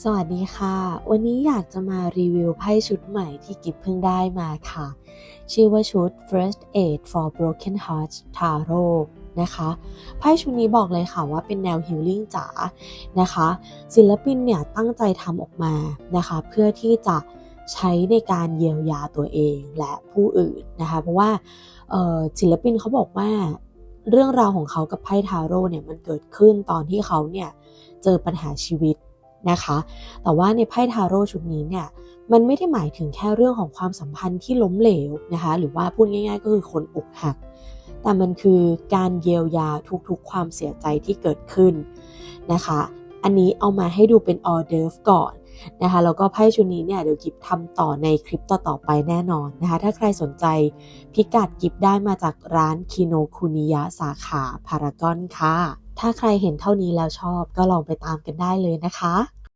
สวัสดีค่ะ วันนี้อยากจะมารีวิวไพ่ชุดใหม่ที่กิฟเพิ่งได้มาค่ะ ชื่อว่าชุด First Aid for Broken Hearts Tarot นะคะไพ่ชุดนี้บอกเลยค่ะว่าเป็นแนวฮิลลิ่งจ๋านะคะ ศิลปินเนี่ยตั้งใจทำออกมานะคะ เพื่อที่จะใช้ในการเยียวยาตัวเองและผู้อื่นนะคะ เพราะว่าศิลปินเขาบอกว่าเรื่องราวของเขากับไพ่ทาโร่เนี่ยมันเกิดขึ้นตอนที่เขาเนี่ยเจอปัญหาชีวิต นะคะ แต่ว่าในไพ่ทาโร่ชุดนี้เนี่ยมันไม่ได้หมายถึงแค่เรื่องของความสัมพันธ์ที่ล้มเหลวนะคะ หรือว่าพูดง่าย ๆ ก็คือคนอกหัก แต่มันคือการเยียวยาทุกๆ ความเสียใจที่เกิดขึ้นนะคะ อันนี้เอามาให้ดูเป็นออเดอร์ฟก่อนนะคะแล้วก็ไพ่ชุดนี้เนี่ยเดี๋ยวกิฟทำต่อในคลิปต่อๆไปแน่นอนนะคะ ถ้าใครสนใจพิกัดกิฟได้มาจากร้านคิโนคุนิยะสาขาพารากอนค่ะ ถ้าใครเห็นเท่านี้แล้วชอบก็ลองไปตามกันได้เลยนะคะ